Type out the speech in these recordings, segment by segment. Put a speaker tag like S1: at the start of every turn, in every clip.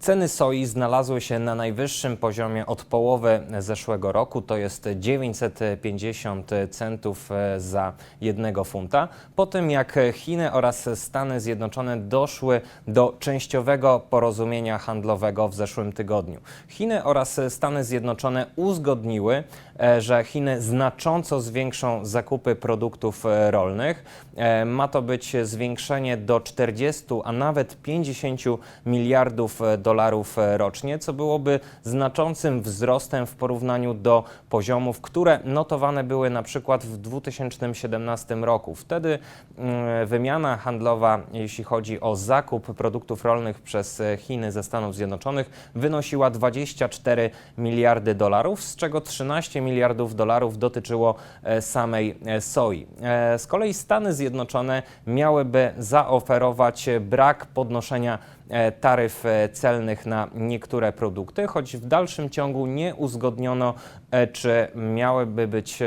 S1: Ceny soi znalazły się na najwyższym poziomie od połowy zeszłego roku, to jest 950 centów e, za jednego funta. Po tym jak Chiny oraz Stany Zjednoczone doszły do częściowego porozumienia handlowego w zeszłym tygodniu. Chiny oraz Stany Zjednoczone uzgodniły, e, że Chiny znacząco zwiększą zakupy produktów e, rolnych. Ma to być zwiększenie do 40, a nawet 50 miliardów e, dolarów e, rocznie, co byłoby znaczącym wzrostem w porównaniu do poziomów, które notowane były na przykład w 2017 roku. Wtedy mm, wymiana handlowa, jeśli chodzi o zakup produktów rolnych przez e, Chiny ze Stanów Zjednoczonych, wynosiła 24 miliardy dolarów, z czego 13 miliardów dolarów dotyczyło e, samej soi. Z kolei Stany Zjednoczone miałyby zaoferować brak podnoszenia taryf e, celnych na niektóre produkty, choć w dalszym ciągu nie uzgodniono, e, czy miałyby być e,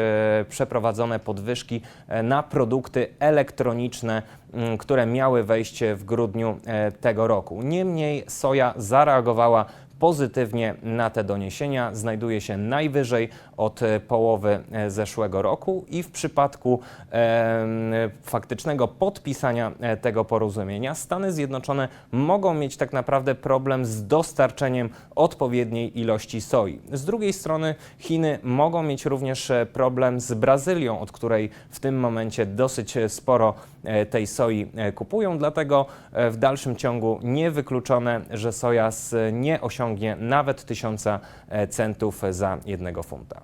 S1: przeprowadzone podwyżki e, na produkty elektroniczne, m, które miały wejść w grudniu tego roku. Niemniej soja zareagowała pozytywnie na te doniesienia. Znajduje się najwyżej od e, połowy e, zeszłego roku i w przypadku em, faktycznego podpisania e, tego porozumienia Stany Zjednoczone mogą mieć tak naprawdę problem z dostarczeniem odpowiedniej ilości soi. Z drugiej strony Chiny mogą mieć również e, problem z Brazylią, od której w tym momencie dosyć e, sporo e, tej soi e, kupują, dlatego e, w dalszym ciągu niewykluczone, że soja z- nie osiągnie nawet 1000 centów za jednego funta.